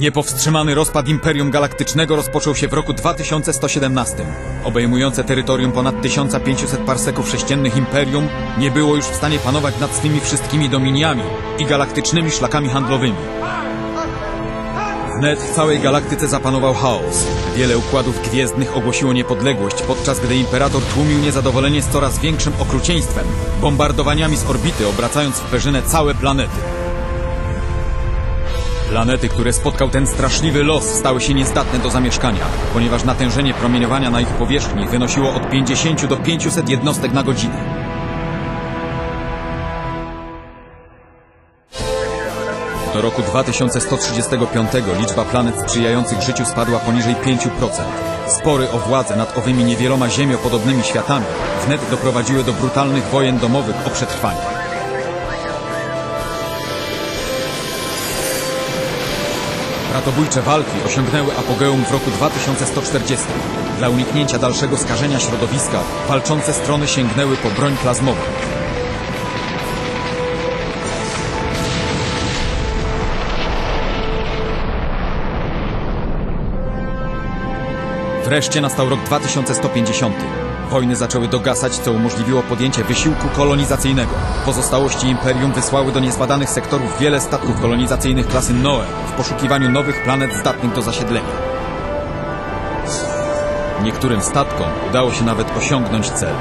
Niepowstrzymany rozpad Imperium Galaktycznego rozpoczął się w roku 2117. Obejmujące terytorium ponad 1500 parseków sześciennych Imperium nie było już w stanie panować nad swymi wszystkimi dominiami i galaktycznymi szlakami handlowymi. Wnet w całej galaktyce zapanował chaos. Wiele układów gwiezdnych ogłosiło niepodległość, podczas gdy Imperator tłumił niezadowolenie z coraz większym okrucieństwem, bombardowaniami z orbity, obracając w perzynę całe planety. Planety, które spotkał ten straszliwy los, stały się niezdatne do zamieszkania, ponieważ natężenie promieniowania na ich powierzchni wynosiło od 50 do 500 jednostek na godzinę. Do roku 2135 liczba planet sprzyjających życiu spadła poniżej 5%. Spory o władzę nad owymi niewieloma ziemiopodobnymi światami wnet doprowadziły do brutalnych wojen domowych o przetrwanie. Bratobójcze walki osiągnęły apogeum w roku 2140. Dla uniknięcia dalszego skażenia środowiska walczące strony sięgnęły po broń plazmową. Wreszcie nastał rok 2150. Wojny zaczęły dogasać, co umożliwiło podjęcie wysiłku kolonizacyjnego. Pozostałości imperium wysłały do niezbadanych sektorów wiele statków kolonizacyjnych klasy Noe w poszukiwaniu nowych planet zdatnych do zasiedlenia. Niektórym statkom udało się nawet osiągnąć cel.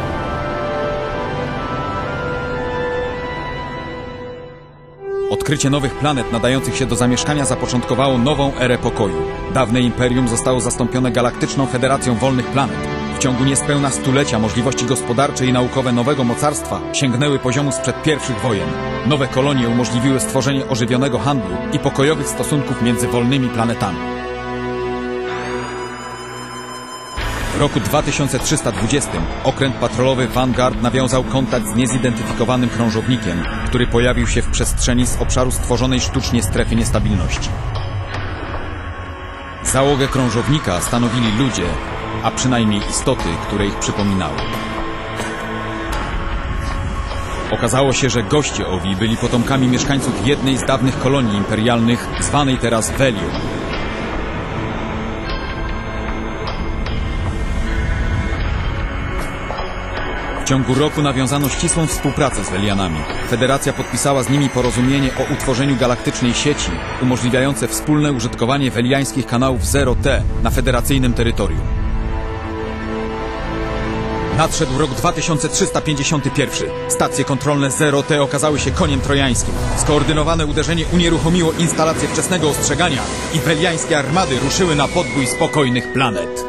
Odkrycie nowych planet nadających się do zamieszkania zapoczątkowało nową erę pokoju. Dawne imperium zostało zastąpione Galaktyczną Federacją Wolnych Planet. W ciągu niespełna stulecia możliwości gospodarcze i naukowe nowego mocarstwa sięgnęły poziomu sprzed pierwszych wojen. Nowe kolonie umożliwiły stworzenie ożywionego handlu i pokojowych stosunków między wolnymi planetami. W roku 2320 okręt patrolowy Vanguard nawiązał kontakt z niezidentyfikowanym krążownikiem, który pojawił się w przestrzeni z obszaru stworzonej sztucznie strefy niestabilności. Załogę krążownika stanowili ludzie, a przynajmniej istoty, które ich przypominały. Okazało się, że goście owi byli potomkami mieszkańców jednej z dawnych kolonii imperialnych, zwanej teraz Velium. W ciągu roku nawiązano ścisłą współpracę z Welianami. Federacja podpisała z nimi porozumienie o utworzeniu galaktycznej sieci umożliwiające wspólne użytkowanie weliańskich kanałów 0T na federacyjnym terytorium. Nadszedł rok 2351. Stacje kontrolne 0T okazały się koniem trojańskim. Skoordynowane uderzenie unieruchomiło instalację wczesnego ostrzegania i weliańskie armady ruszyły na podbój spokojnych planet.